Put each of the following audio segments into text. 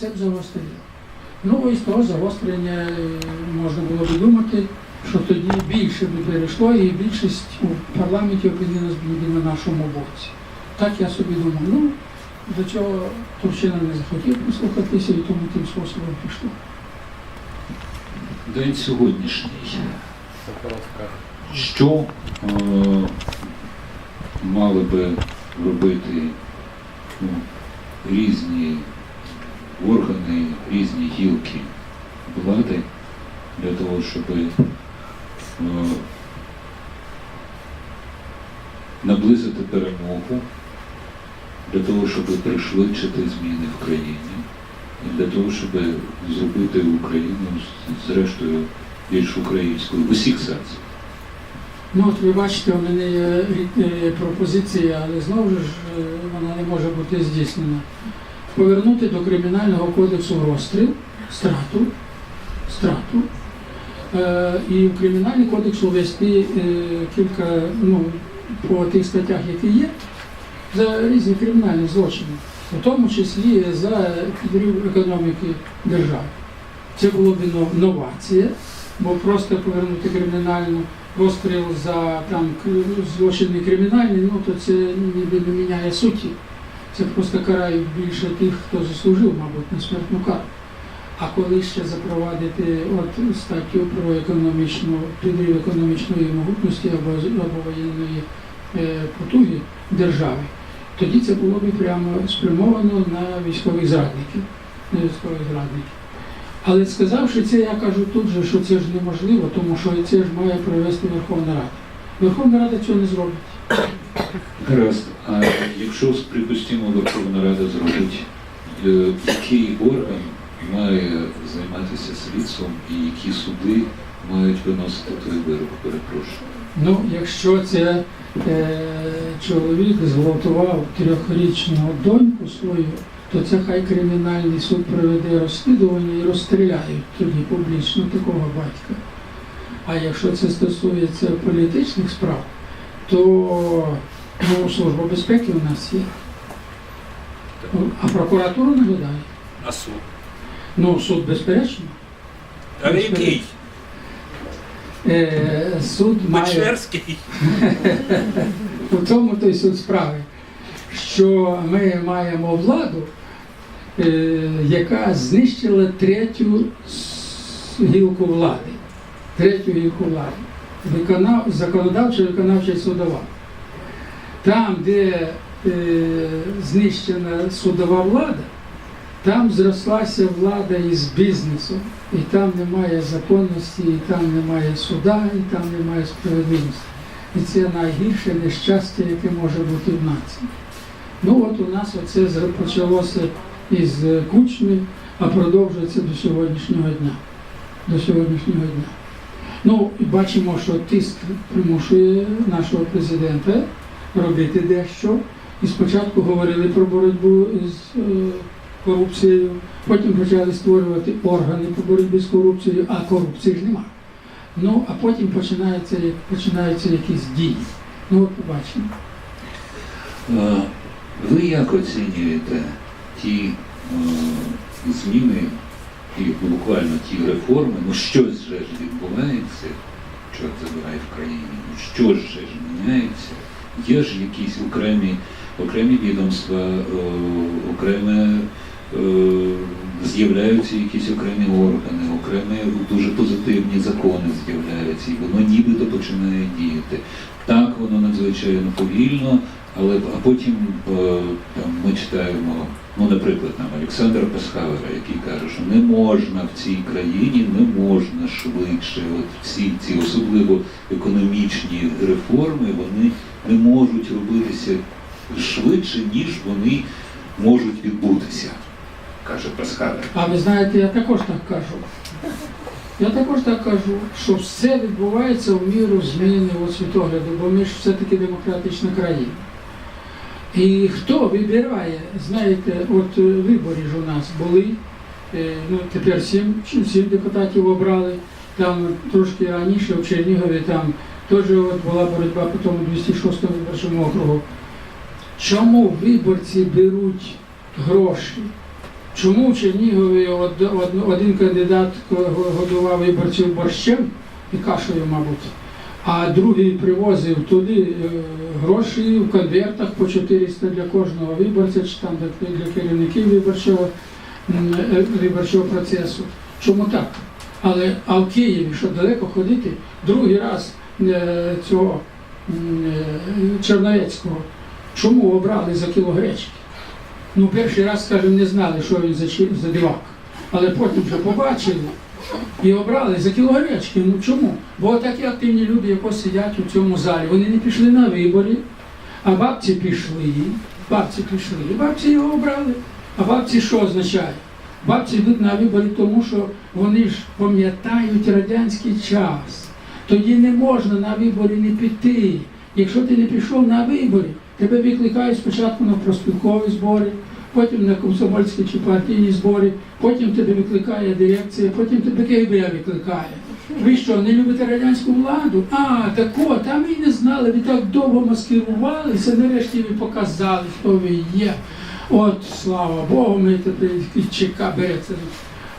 це б загострило. Ну і з того загострення е, можна було б думати, що тоді більше би перейшло, і більшість у парламенті опинилась б на нашому боці. Так я собі думав. Ну, до цього Турчина не захотів прислухатися і тому тим способом пішло. День сьогоднішній. Що е, мали би робити ну, різні органи, різні гілки влади для того, щоб е, наблизити перемогу, для того, щоб пришвидшити зміни в країні, і для того, щоб зробити Україну зрештою більш українською в усіх сенсах. Ну от ви бачите, у мене є е, пропозиція, але знову ж е, вона не може бути здійснена. Повернути до Кримінального кодексу розстріл, страту, страту. Е, і в Кримінальний кодекс увести е, кілька, ну, по тих статтях, які є, за різні кримінальні злочини, в тому числі за підрив економіки держави. Це було б новація, бо просто повернути кримінальну розстріл за там злочини кримінальні, ну то це ніби не міняє суті. Це просто карають більше тих, хто заслужив, мабуть, на смертну кару. А коли ще запровадити от статтю про економічну підрив економічної могутності або, або воєнної е, потуги держави, тоді це було б прямо спрямовано на військових зрадників, на військових зрадників. Але сказавши це, я кажу тут же, що це ж неможливо, тому що це ж має провести Верховна Рада. Верховна Рада цього не зробить. Гаразд, а якщо припустимо Верховна Рада зробить, е, який орган має займатися слідством і які суди мають виносити той вирок, перепрошую. Ну, якщо це е, чоловік зґвалтував трьохрічну доньку свою, то це хай кримінальний суд проведе розслідування і розстріляють тоді публічно такого батька. А якщо це стосується політичних справ, то ну, Служба безпеки у нас є. А прокуратура наглядає. А суд? Ну, суд безперечно. Але який? Е, суд має. Печерський? У тому той суть справи, що ми маємо владу, е, яка знищила третю гілку влади. Третю гілку влади. Виконав, законодавча, виконавча і судова. Там, де е, знищена судова влада, там зрослася влада із бізнесу, і там немає законності, і там немає суда, і там немає справедливості. І це найгірше нещастя, яке може бути в нації. Ну от у нас оце почалося із кучми, а продовжується до сьогоднішнього дня. До сьогоднішнього дня. Ну, бачимо, що тиск примушує нашого президента робити дещо. І спочатку говорили про боротьбу з е, корупцією, потім почали створювати органи по боротьбі з корупцією, а корупції ж нема. Ну, а потім починаються, починаються якісь дії. Ну, от побачимо. Е, Ви як оцінюєте ті е, зміни, і буквально ті реформи, ну щось же ж відбувається, чорт забирає в країні, ну що ж же ж міняється? Є ж якісь окремі, окремі відомства, е, окреме, е, з'являються якісь окремі органи, окремі дуже позитивні закони з'являються, і воно нібито починає діяти. Так, воно надзвичайно повільно, але а потім е, там ми читаємо, ну, наприклад, там Олександра Пасхавера, який каже, що не можна в цій країні, не можна швидше. От всі ці особливо економічні реформи, вони не можуть робитися швидше, ніж вони можуть відбутися, каже Пасхавер. А ви знаєте, я також так кажу. Я також так кажу, що все відбувається в міру зміни світогляду, бо ми ж все-таки демократична країна. І хто вибирає, знаєте, от е, вибори ж у нас були, е, ну тепер сім, сім депутатів обрали, там трошки раніше в Чернігові там теж от була боротьба по тому 206 виборчому округу. Чому виборці беруть гроші? Чому в Чернігові од- од- один кандидат годував виборців борщем і кашею, мабуть, а другий привозив туди е, гроші в конвертах по 400 для кожного виборця, чи там для, керівників виборчого, е, виборчого процесу. Чому так? Але а в Києві, що далеко ходити, другий раз е, цього Черновецького, чому обрали за кіло гречки? Ну, перший раз, скажімо, не знали, що він за дивак. Але потім вже побачили і обрали за кіло гречки. Ну чому? Бо такі активні люди, які сидять у цьому залі, вони не пішли на вибори, а бабці пішли. Бабці пішли. І бабці його обрали. А бабці що означає? Бабці йдуть на вибори, тому що вони ж пам'ятають радянський час. Тоді не можна на вибори не піти. Якщо ти не пішов на вибори, тебе викликають спочатку на проспілкові збори, потім на комсомольські чи партійні збори, потім тебе викликає дирекція, потім тебе КГБ викликає. Ви що, не любите радянську владу? А, так от, а ми й не знали, ви так довго маскирувалися, нарешті ви показали, хто ви є. От, слава Богу, ми тепер ЧК береться.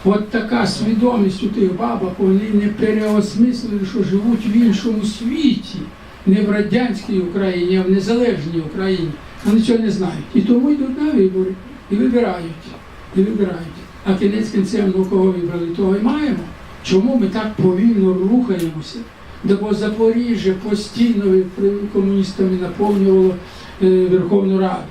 От така свідомість у тих бабок, вони не переосмислили, що живуть в іншому світі, не в радянській Україні, а в незалежній Україні. Вони цього не знають. І тому йдуть на вибори і вибирають. І вибирають. А кінець кінцем, ну кого вибрали, того і маємо. Чому ми так повільно рухаємося? Да бо Запоріжжя постійно комуністами наповнювало е, Верховну Раду.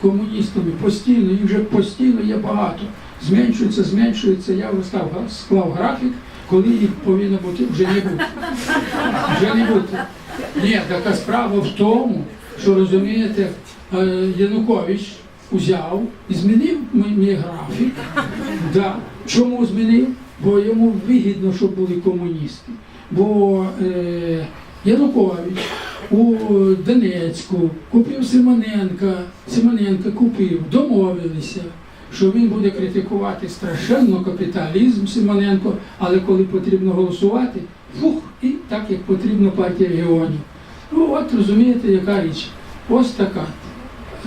Комуністами постійно, їх вже постійно є багато. Зменшується, зменшується. Я вже став, склав графік, коли їх повинно бути вже не бути. Вже не бути. Ні, така справа в тому, що розумієте, Янукович узяв і змінив мій, мій графік. Да. Чому змінив? Бо йому вигідно, щоб були комуністи. Бо е, Янукович у Донецьку купив Симоненка, Симоненка купив, домовилися, що він буде критикувати страшенно капіталізм Симоненко, але коли потрібно голосувати, фух, і так як потрібно партія регіонів. Ну от розумієте, яка річ. Ось така.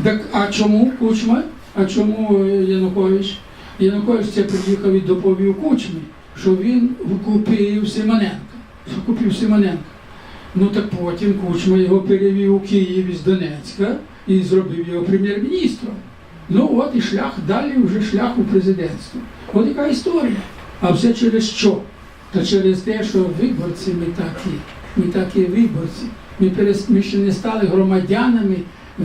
Так, а чому Кучма? А чому е, Янукович? Янукович це приїхав і доповів Кучмі, що він купив Симоненка. Купив Симоненка. Ну так потім Кучма його перевів у Київ із Донецька і зробив його прем'єр-міністром. Ну от і шлях далі вже шлях у президентство. От яка історія. А все через що? Та через те, що виборці ми такі, ми такі виборці. Ми, перес... ми ще не стали громадянами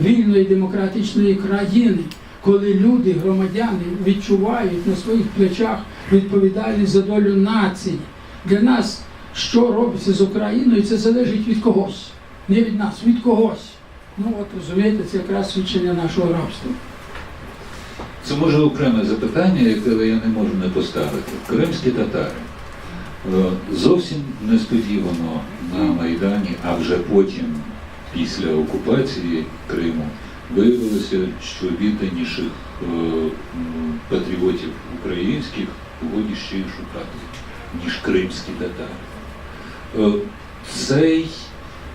вільної демократичної країни, коли люди, громадяни, відчувають на своїх плечах відповідальність за долю нації. Для нас, що робиться з Україною, це залежить від когось, не від нас, від когось. Ну от розумієте, це якраз свідчення нашого рабства. Це може окреме запитання, яке я не можу не поставити. Кримські татари. Е, Зовсім несподівано на Майдані, а вже потім, після окупації Криму, виявилося, що відданіших е, патріотів українських годі ще й шукати, ніж кримські татари. Е, Цей,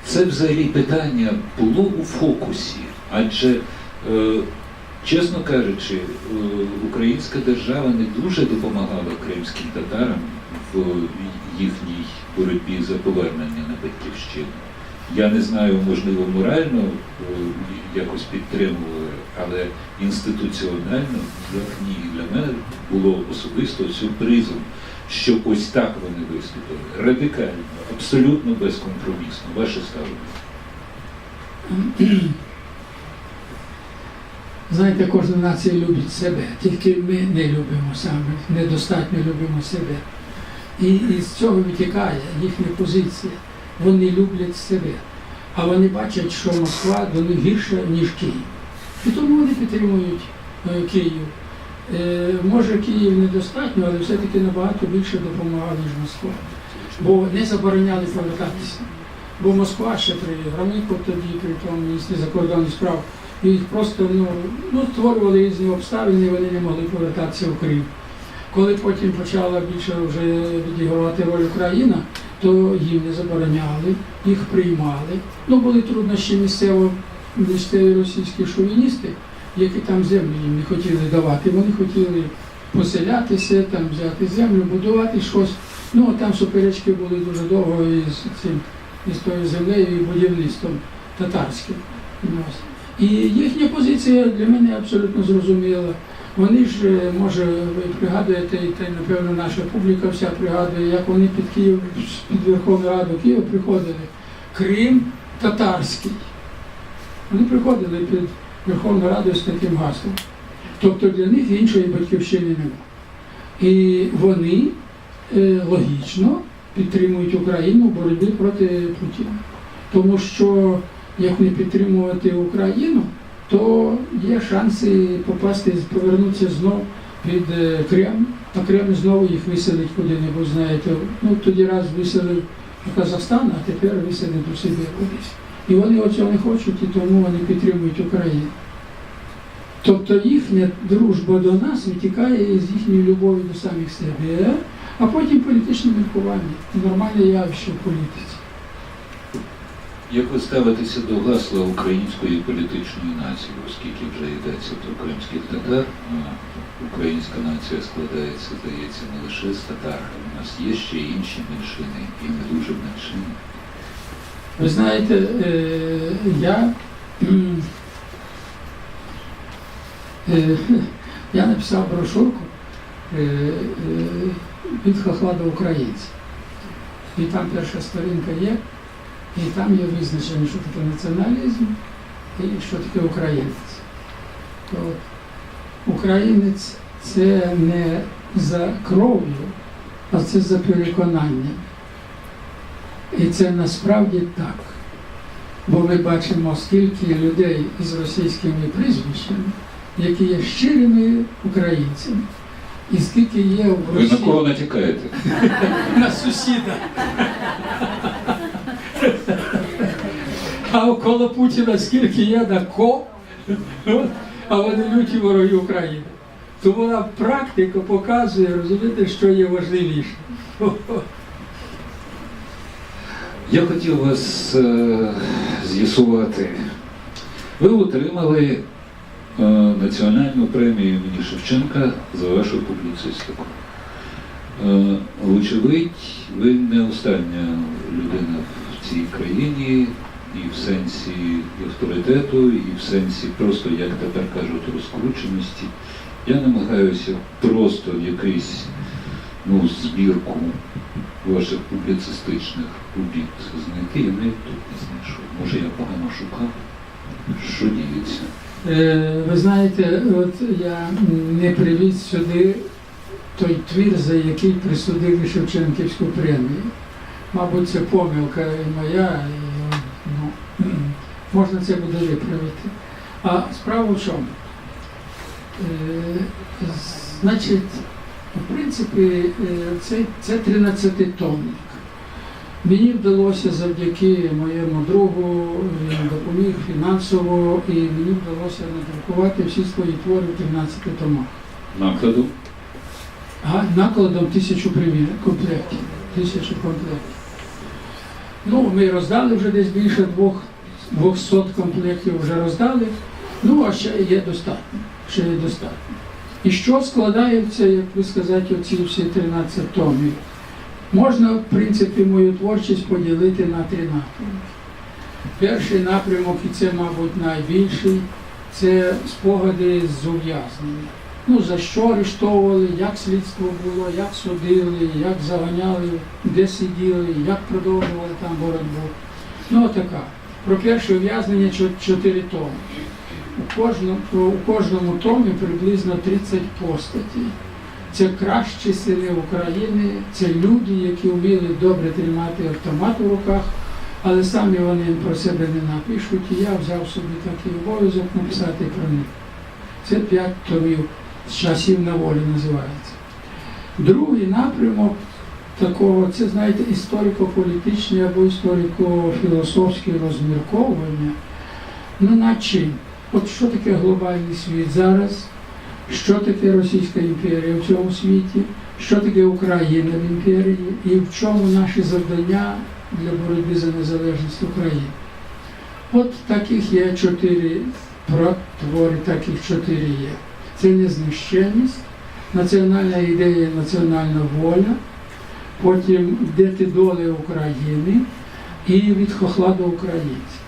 це взагалі питання було у фокусі, адже е, Чесно кажучи, українська держава не дуже допомагала кримським татарам в їхній боротьбі за повернення на батьківщину. Я не знаю, можливо, морально е, якось підтримували, але інституціонально як ні. Для мене було особисто сюрпризом, що ось так вони виступили. Радикально, абсолютно безкомпромісно. Ваше ставлення. Знаєте, кожна нація любить себе, тільки ми не любимо саме, недостатньо любимо себе. І, і з цього витікає їхня позиція. Вони люблять себе, а вони бачать, що Москва до них гірша, ніж Київ. І тому вони підтримують е, Київ. Е, може, Київ недостатньо, але все-таки набагато більше допомагав, ніж Москва. Бо не забороняли повертатися. Бо Москва ще при Громіку тоді, при тому міністрі закордонних справ, їх просто ну, ну, створювали різні обставини, вони не могли повертатися в Крим. Коли потім почала більше вже відігравати роль Україна, то їм не забороняли, їх приймали. Ну, були труднощі місцево, місцеві російські шовіністи, які там землю їм не хотіли давати. Вони хотіли поселятися, там взяти землю, будувати щось. Ну, там суперечки були дуже довго із цим із тою землею і будівництвом татарським. І їхня позиція для мене абсолютно зрозуміла. Вони ж, е, може, ви пригадуєте, і й, напевно, наша публіка вся пригадує, як вони під Київ, під Верховну Раду Києва приходили. Крим татарський. Вони приходили під Верховну Раду з таким гаслом. Тобто для них іншої батьківщини немає. І вони е, логічно підтримують Україну в боротьбі проти Путіна. Тому що як не підтримувати Україну, то є шанси попасти, повернутися знов під е, Крем, а Кремль знову їх виселить куди-небудь, знаєте. Ну тоді раз виселив в Казахстан, а тепер виселить у Сибір кудись. І вони оцього не хочуть, і тому вони підтримують Україну. Тобто їхня дружба до нас витікає із їхньої любові до самих себе, а потім політичне міркування. Нормальне явище в політиці. Як ви ставитеся до гасла української політичної нації, оскільки вже йдеться про кримських татар, українська нація складається, здається, не лише з татар, у нас є ще інші меншини, і не дуже меншини. Ви знаєте, е, я, е, я написав брошурку е, е, від хохла до українців. І там перша сторінка є, і там є визначення, що таке націоналізм і що таке українець. То українець це не за кров'ю, а це за переконанням. І це насправді так. Бо ми бачимо, скільки людей з російськими прізвищами, які є щирими українцями, і скільки є в Ви на кого натякаєте? на сусіда. А около Путіна скільки є на ко, а вони люті вороги України. Тому нам практика показує, розумієте, що є важливіше. Я хотів вас е, з'ясувати. Ви отримали е, національну премію імені Шевченка за вашу публіцистику. Е, вочевидь, ви не остання людина в цій країні і в сенсі авторитету, і в сенсі просто, як тепер кажуть, розкрученості. Я намагаюся просто якийсь ну, збірку ваших публіцистичних робіт знайти, я навіть тут не знайшов. Може я погано шукав? Що діється? Е, Ви знаєте, от я не привіз сюди той твір, за який присудили Шевченківську премію. Мабуть, це помилка і моя, і можна це буде виправити. А справа в чому? Е, Значить, в принципі, е, це, це 13 томник. Мені вдалося завдяки моєму другу, він допоміг фінансово, і мені вдалося надрукувати всі свої твори в 13 томах. Накладу? А накладом тисячу примір, комплектів. Тисячу комплектів. Ну, ми роздали вже десь більше двох, 200 комплектів вже роздали. Ну, а ще є достатньо. Ще є достатньо. І що складається, як ви сказати, оці всі 13 томів? Можна, в принципі, мою творчість поділити на три напрямки. Перший напрямок, і це, мабуть, найбільший, це спогади з ув'язнення. Ну, за що арештовували, як слідство було, як судили, як заганяли, де сиділи, як продовжували там боротьбу. Ну, така. Про перше ув'язнення чо- чотири томи. У кожному, у кожному томі приблизно 30 постатей. Це кращі сини України, це люди, які вміли добре тримати автомат у руках, але самі вони про себе не напишуть. І я взяв собі такий обов'язок написати про них. Це п'ять томів з часів на волі називається. Другий напрямок такого, це, знаєте, історико-політичні або історико-філософські розмірковування. Ну, над чим? От що таке глобальний світ зараз? Що таке Російська імперія в цьому світі? Що таке Україна в імперії? І в чому наші завдання для боротьби за незалежність України? От таких є чотири твори, таких чотири є. Це незнищенність, національна ідея, національна воля, потім де доли України і від хохла до українців.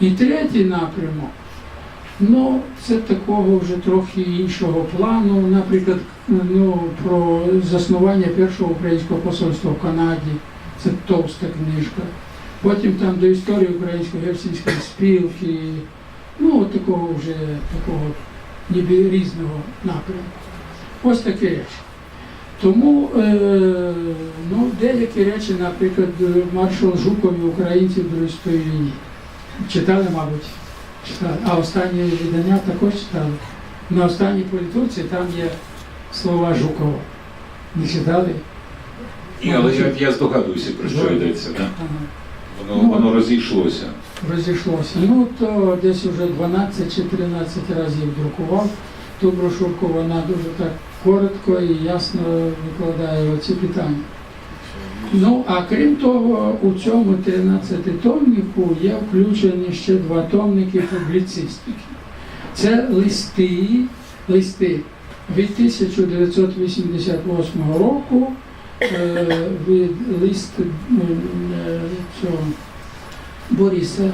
І третій напрямок, ну, це такого вже трохи іншого плану, наприклад, ну, про заснування першого українського посольства в Канаді, це товста книжка. Потім там до історії української гельсінської спілки, ну, такого вже такого ніби різного напрямку. Ось такі речі. Тому е, ну, деякі речі, наприклад, маршал Жуков і українці в Другій світовій війні. Читали, мабуть, читали. А останнє видання також читали. На останній політурці там є слова Жукова. Не читали? І, але я, я здогадуюся, про що йдеться. Да? Ага. Воно, воно розійшлося. розійшлося. Ну, то десь вже 12 чи 13 разів друкував. Ту брошурку вона дуже так коротко і ясно викладає оці питання. Ну, а крім того, у цьому 13 томнику є включені ще два томники публіцистики. Це листи, листи від 1988 року, е, від лист е, цього Бориса е,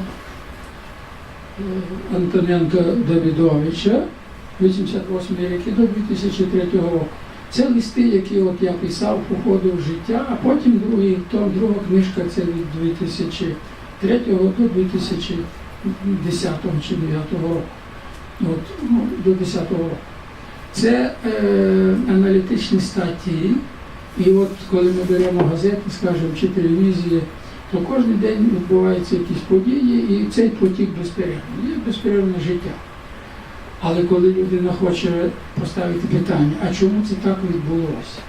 Антоненка Давідовича, 88 рік до 2003 року. Це листи, які от я писав по ходу життя, а потім другий том, друга книжка це від 2003 до 2010 чи 2009 року. От, ну, до 10 року. Це е, аналітичні статті. І от коли ми беремо газети, скажімо, чи телевізії, то кожен день відбуваються якісь події, і цей потік безперервний. Є безперервне життя. Але коли людина хоче поставити питання, а чому це так відбулося?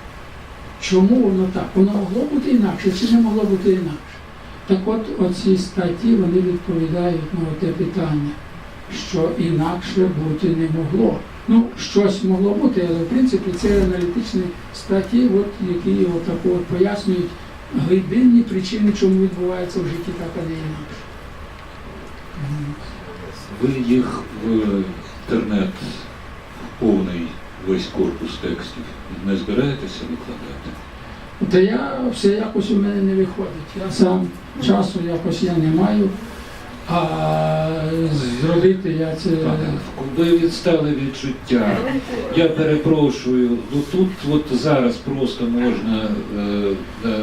Чому воно так? Воно могло бути інакше чи не могло бути інакше? Так от оці статті вони відповідають на те питання, що інакше бути не могло. Ну, щось могло бути, але в принципі це аналітичні статті, от, які отако от пояснюють глибинні причини, чому відбувається в житті так, а не інакше. Ви їх інтернет повний весь корпус текстів не збираєтеся викладати? Та я все якось у мене не виходить. Я сам часу якось я не маю. А зробити я це. Ви відстали відчуття. Я перепрошую. Ну тут от зараз просто можна е, е,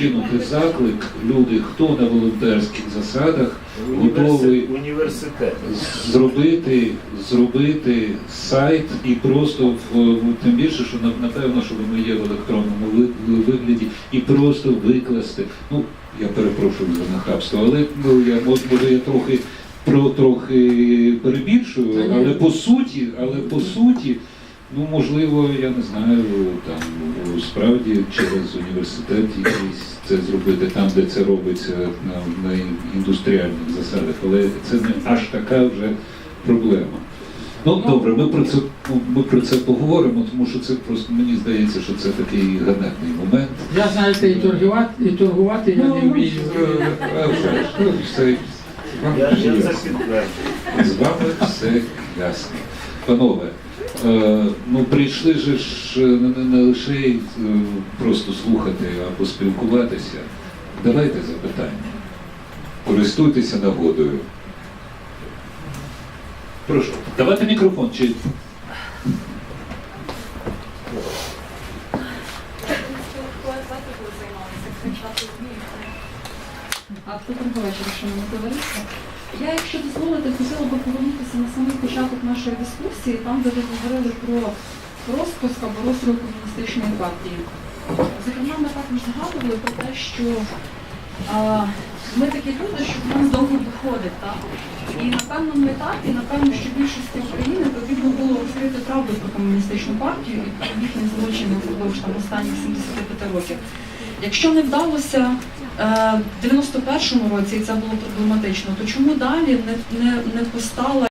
кинути заклик. Люди, хто на волонтерських засадах готовий Університет. Зробити, зробити сайт і просто в в- тим більше, що на- напевно, що воно є в електронному ви- вигляді, і просто викласти. Ну я перепрошую за нахабство, але ну я мож- може я трохи про трохи перебільшую, але по суті, але по суті. Ну, можливо, я не знаю, там справді через університет якийсь це зробити там, де це робиться на, на індустріальних засадах, але це не аж така вже проблема. Ну добре, ми про це ну, ми про це поговоримо, тому що це просто мені здається, що це такий ганебний момент. Я знаєте, і торгувати, і торгувати я не вмію. а ну, Я. З вами все ясно. Панове, е, ну прийшли же ж не, не- не лише е, просто слухати або спілкуватися. Давайте запитання. Користуйтеся нагодою. Прошу, давайте мікрофон. Чи... Я, якщо дозволите, хотіла би повернутися на самий початок нашої дискусії, там, де ви говорили про розпуск або розстріл комуністичної партії. Зокрема, ми також згадували про те, що ми такі люди, що в нас довго виходить. Так? І на певному етапі, напевно, що більшості України потрібно було розкрити правду про комуністичну партію і їхні злочини впродовж там, останніх 75 років. Якщо не вдалося е, в 91-му році, і це було проблематично, то чому далі не, не, не постала